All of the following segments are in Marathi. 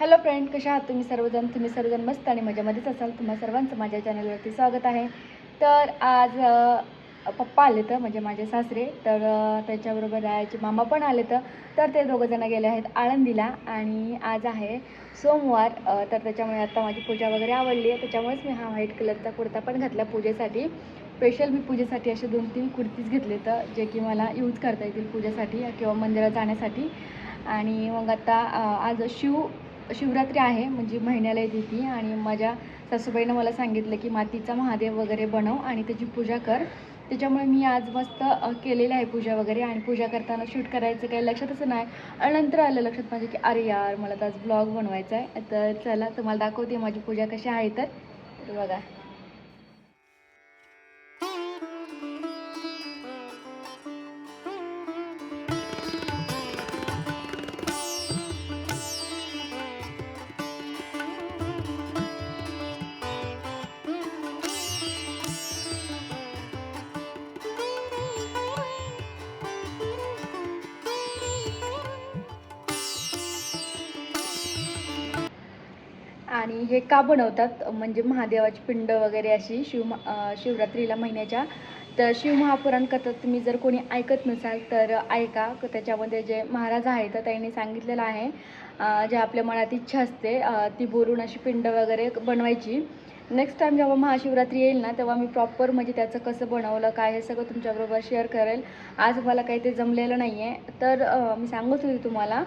हॅलो फ्रेंड कशा आहात तुम्ही सर्वजण? तुम्ही सर्वजण मस्त आणि मजेमध्येच असाल. तुम्हा सर्वांचं माझ्या चॅनलवरती स्वागत आहे. तर आज पप्पा आले तर म्हणजे माझे सासरे. तर त्याच्याबरोबर रायाचे मामा पण आले तर तर ते दोघंजणं गेले आहेत आळंदीला आणि आज आहे सोमवार. तर त्याच्यामुळे आता माझी पूजा वगैरे आवडली आहे. त्याच्यामुळेच मी हा व्हाईट कलरचा कुर्ता पण घातला पूजेसाठी. स्पेशल मी पूजेसाठी असे दोन तीन कुर्तीज घेतले तर जे की मला यूज करता येतील पूजेसाठी किंवा मंदिरात जाण्यासाठी. आणि मग आता आज शिव शिवरात्री आहे म्हणजे महिन्याला येते ती. आणि माझ्या सासूबाईनं मला सांगितलं की मातीचा महादेव वगैरे बनव आणि त्याची पूजा कर. त्याच्यामुळे मी आज मस्त केलेली केलेलं आहे पूजा वगैरे. आणि पूजा करताना शूट करायचं काही लक्षातच नाही. आणि नंतर आलं लक्षात माझ्या की अरे यार मला तर आज ब्लॉग बनवायचा आहे. तर चला तुम्हाला दाखवते माझी पूजा कशी आहे तर बघा. आणि हे का बनवतात? म्हणजे महादेवाची पिंड वगैरे अशी शिव शिवरात्रीला महिन्याच्या. तर शिवमहापुराण कथा तुम्ही जर कोणी ऐकत नसाल तर ऐका. त्याच्यामध्ये जे महाराज आहेत तर त्यांनी सांगितलेलं आहे जे आपल्या मनात इच्छा असते ती बोलून अशी पिंड वगैरे बनवायची. नेक्स्ट टाईम जेव्हा महाशिवरात्री येईल ना तेव्हा मी प्रॉपर म्हणजे त्याचं कसं बनवलं काय हे सगळं तुमच्याबरोबर शेअर करेल. आज मला काही ते जमलेलं नाही आहे तर मी सांगत होते तुम्हाला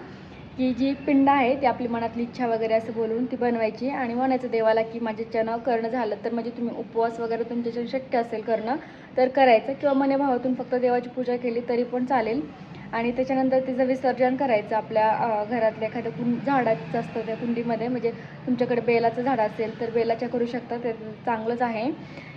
की जी पिंड आहे ती आपली मनातली इच्छा वगैरे असं बोलून ती बनवायची. आणि म्हणायचं देवाला की माझ्याच्यानं करणं झालं तर म्हणजे तुम्ही उपवास वगैरे तुमच्याच्यानं शक्य असेल करणं तर करायचं. किंवा मनेभावातून फक्त देवाची पूजा केली तरी पण चालेल. आणि त्याच्यानंतर तिचं विसर्जन करायचं आपल्या घरातल्या एखाद्या कुंड झाडाचं असतं त्या कुंडीमध्ये. म्हणजे तुमच्याकडे बेलाचं झाड असेल तर बेलाच्या करू शकता ते चांगलंच आहे.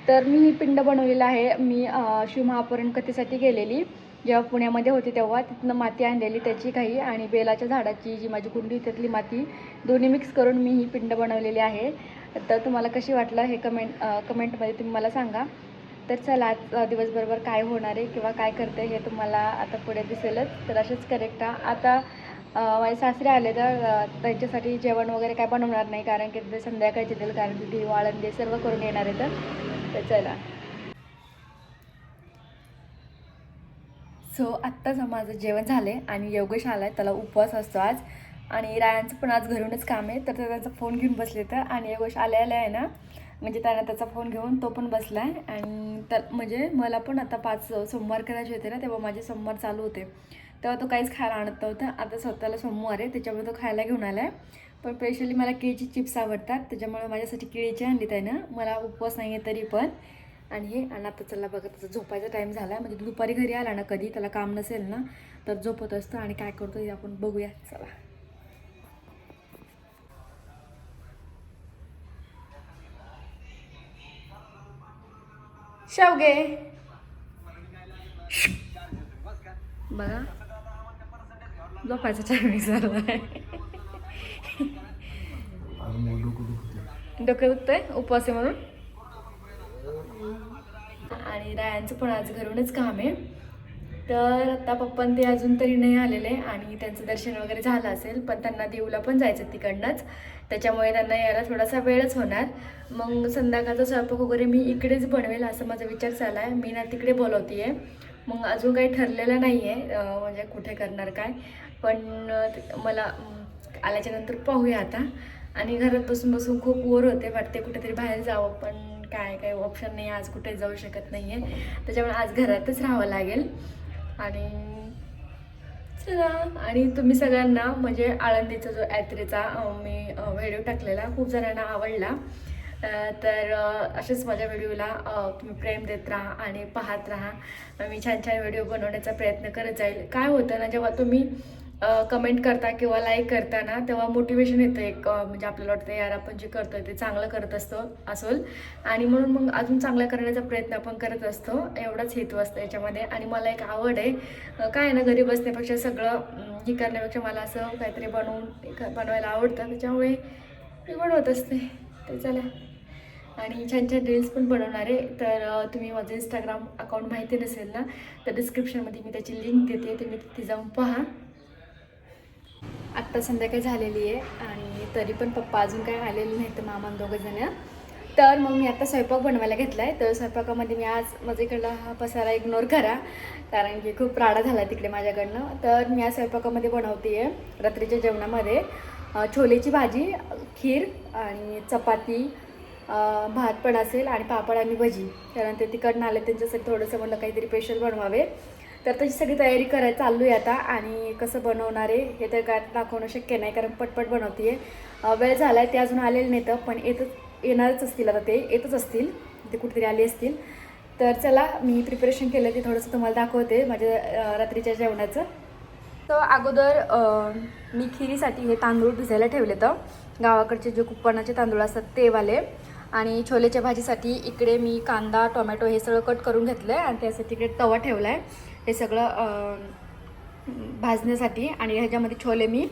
तर मी ही पिंड बनवलेलं आहे. मी अं, शिवमहापुराण कथेसाठी गेलेली. जेव्हा पुण्यामध्ये होते तेव्हा तिथनं माती आणलेली त्याची काही आणि बेलाच्या झाडाची जी माझी कुंडी होती त्यातली माती दोन्ही मिक्स करून मी ही पिंड बनवलेली आहे. तर तुम्हाला कशी वाटलं हे कमेंट कमेंटमध्ये तुम्ही मला सांगा. तर चला आज दिवसभरभर काय होणार आहे किंवा काय करते हे तुम्हाला आता पुढे दिसेलच. तर असेच करेक्ट आता माझे सासरे आले तर त्यांच्यासाठी जेवण वगैरे काय बनवणार नाही कारण की ते संध्याकाळचे देईल कारण की ती वाळंदे सर्व करून येणार आहे तर. तर चला. सो आत्ताच माझं जेवण झालं आहे आणि योगेश आला आहे त्याला उपवास असतो आज. आणि रायांचं पण आज घरूनच काम आहे तर ते त्याचा फोन घेऊन बसले तर. आणि योगेश आले आले आहे ना म्हणजे त्यानं त्याचा फोन घेऊन तो पण बसला आहे आणि तर म्हणजे मला पण आता पाच सोमवार करायचे होते ना तेव्हा माझे सोमवार चालू होते. तेव्हा तो काहीच खायला आणत नव्हता. आता स्वतःला सोमवार आहे त्याच्यामुळे तो खायला घेऊन आला आहे पण स्पेशली मला केळीची चिप्स आवडतात त्याच्यामुळे माझ्यासाठी केळीची आणली त्यानं मला उपवास नाही आहे तरी पण. आणि हे आणि आता चला बघा त्याचा झोपायचा टाईम झाला म्हणजे तो दुपारी घरी आला ना कधी त्याला काम नसेल ना तर झोपत असतं. आणि काय करतो हे आपण बघूया. चला. शेवगे. बघा. झोपायचा टायमिंग झाला डोकं दुखतंय? उपवास आहे म्हणून? आणि रायांचं पण आज घरूनच काम आहे. तर आता पप्पा ते अजून तरी नाही आलेले आणि त्यांचं दर्शन वगैरे झालं असेल पण त्यांना देऊला पण जायचं तिकडनंच. त्याच्यामुळे त्यांना यायला थोडासा वेळच होणार. मग संध्याकाळचा स्वयंपाक वगैरे मी इकडेच बनवेल असं माझा विचार चालला आहे मी ना तिकडे बोलवते आहे मग अजून काही ठरलेलं नाही आहे म्हणजे कुठे करणार काय. पण मला आल्याच्यानंतर आल्याच्यानंतर पाहूया आता. आणि घरात बसून बसून खूप वर होते वाटते कुठेतरी बाहेर जावं पण काय काय ऑप्शन नाही आज कुठे जाऊ शकत नाही आहे त्याच्यामुळे आज घरातच राहावं लागेल. आणि चला आणि तुम्ही सगळ्यांना म्हणजे आळंदीचा जो यात्रेचा मी व्हिडिओ टाकलेला खूप जणांना आवडला. तर असेच माझ्या व्हिडिओला तुम्ही प्रेम देत राहा आणि पाहत राहा. मी छान छान व्हिडिओ बनवण्याचा प्रयत्न करत जाईल. काय होतं ना जेव्हा तुम्ही कमेंट करता किंवा लाईक करता ना तेव्हा मोटिवेशन येतं एक म्हणजे आपल्याला वाटतं यार आपण जे करतो ते चांगलं करत असतो असोल. आणि म्हणून मग अजून चांगलं करण्याचा प्रयत्न आपण करत असतो. एवढाच हेतू असतो याच्यामध्ये. आणि मला एक आवड आहे काय आहे ना घरी बसण्यापेक्षा सगळं हे करण्यापेक्षा मला असं काहीतरी बनवून बनवायला आवडतं. त्याच्यामुळे मी बनवत असते. ते चला. आणि छान छान रील्स पण बनवणार आहे. तर तुम्ही माझं इंस्टाग्राम अकाउंट माहिती नसेल ना तर डिस्क्रिप्शनमध्ये मी त्याची लिंक देते. तुम्ही तिथे जाऊन पहा. आत्ता संध्याकाळी झालेली आहे आणि तरी पण पप्पा अजून काही आलेले नाही तर मामा दोघं जण. तर मग मी आता स्वयंपाक बनवायला घेतला आहे तर स्वयंपाकामध्ये मी आज माझ्याकडला हा पसारा इग्नोर करा कारण की खूप राडा झाला तिकडे माझ्याकडनं. तर मी आज स्वयंपाकामध्ये बनवते आहे रात्रीच्या जेवणामध्ये छोलेची भाजी खीर आणि चपाती भात पण असेल आणि पापड आणि भजी. कारण ते तिकडनं आले त्यांच्यासाठी थोडंसं म्हणलं काहीतरी स्पेशल बनवावे. तर तशी सगळी तयारी करायला चालू आहे आता आणि कसं बनवणार आहे हे तर काय दाखवणं शक्य नाही कारण पटपट बनवते आहे वेळ झाला आहे ते अजून आलेलं नाही तर पण येतच येणारच असतील आता ते येतच असतील. ते कुठेतरी आले असतील. तर चला मी प्रिपरेशन केलं ते थोडंसं तुम्हाला दाखवते माझ्या रात्रीच्या जेवणाचं. तर अगोदर मी खिरीसाठी हे तांदूळ भिजायला ठेवले तर गावाकडचे जे कुप्पणाचे तांदूळ असतात ते वाले आणि छोलेच्या भाजीसाठी इकडे मी कांदा टोमॅटो हे सगळं कट करून घेतलं आहे आणि त्यासाठी इकडे तवा ठेवला आहे हे सगळं भाजण्यासाठी आणि ह्याच्यामध्ये छोले मी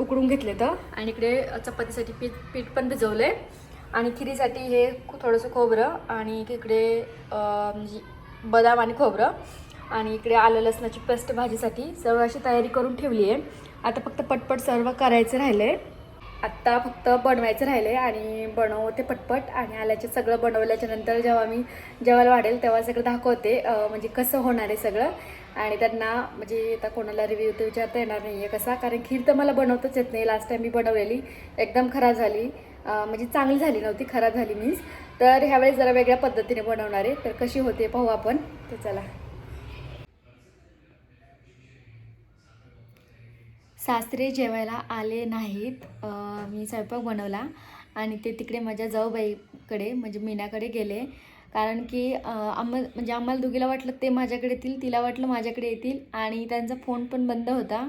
उकडून घेतले तर. आणि इकडे चपातीसाठी पीठ पीठ पण भिजवलं आहे आणि खिरीसाठी हे थोडंसं खोबरं आणि इकडे म्हणजे बदाम आणि खोबरं. आणि इकडे आलं लसणाची पेस्ट भाजीसाठी. सर्व अशी तयारी करून ठेवली आहे आता फक्त पटपट सर्व करायचं राहिलं आहे आत्ता फक्त बनवायचं राहिलं आहे आणि बनवते पटपट आणि आल्याचे सगळं बनवल्याच्या नंतर जेव्हा मी जेवायला वाढेल तेव्हा सगळं दाखवते म्हणजे कसं होणार आहे सगळं. आणि त्यांना म्हणजे आता कोणाला रिव्ह्यू तर विचारता येणार नाही आहे कसा कारण खीर तर मला बनवताच येत नाही. लास्ट टाईम मी बनवलेली एकदम खराब झाली. म्हणजे चांगली झाली नव्हती खराब झाली मीन्स तर ह्यावेळेस जरा वेगळ्या पद्धतीने बनवणार आहे. तर कशी होते पाहू आपण. तर चला. सासरे जेवायला आले नाहीत. मी स्वयंपाक बनवला आणि ते तिकडे माझ्या जाऊबाईकडे म्हणजे मीनाकडे गेले. कारण की आम्हा म्हणजे आम्हाला दोघीला वाटलं ते माझ्याकडे येतील तिला वाटलं माझ्याकडे येतील आणि त्यांचा फोन पण बंद होता.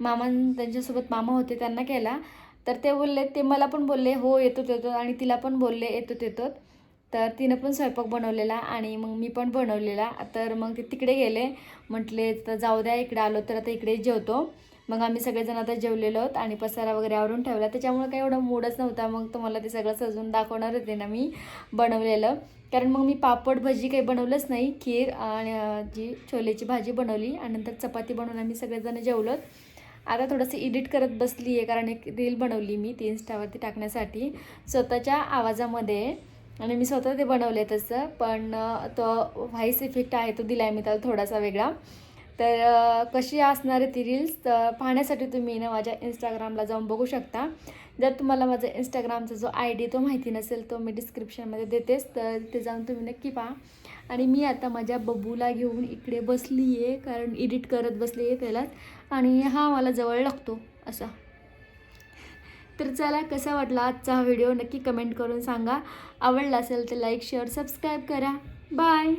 मामा त्यांच्यासोबत मामा होते त्यांना केला. तर ते बोलले ते मला पण बोलले हो येतो येतो आणि तिला पण बोलले येतो येतो. तर तिनं पण स्वयंपाक बनवलेला आणि मग मी पण बनवलेला. तर मग ते तिकडे गेले. म्हटले तर जाऊ द्या इकडे आलो तर आता इकडे जेवतो. मग आम्ही सगळेजण आता जेवलेलो आहोत आणि पसारा वगैरे आवरून ठेवला. त्याच्यामुळे काही एवढा मूडच नव्हता. मग तुम्हाला ते सगळं सजवून दाखवणार होते ना मी बनवलेलं. कारण मग मी पापड भजी काही बनवलंच नाही. खीर आणि जी छोलेची भाजी बनवली आणि नंतर चपाती बनवून आम्ही सगळेजण जेवलो आता थोडंसं एडिट करत बसली आहे कारण एक रील बनवली मी ती इन्स्टावरती टाकण्यासाठी. स्वतःच्या आवाजामध्ये. आणि मी स्वतः ते बनवले तसं. पण तो व्हाईस इफेक्ट आहे तो दिला आहे मी त्याला थोडासा वेगळा. तर कशी असणार आहे ती रील्स तर पाहण्यासाठी तुम्ही ना माझ्या इंस्टाग्रामला जाऊन बघू शकता. जर तुम्हाला माझा इंस्टाग्रामचा जो आय डी तो माहिती नसेल तो मी डिस्क्रिप्शनमध्ये देतेच. तर ते जाऊन तुम्ही नक्की पहा. आणि मी आता माझ्या बबूला घेऊन इकडे बसली आहे कारण एडिट करत बसली आहे त्यालाच आणि हा मला जवळ लागतो असा. तर चला कसा वाटला आजचा हा व्हिडिओ नक्की कमेंट करून सांगा. आवडला असेल तर लाईक शेअर सबस्क्राईब करा. बाय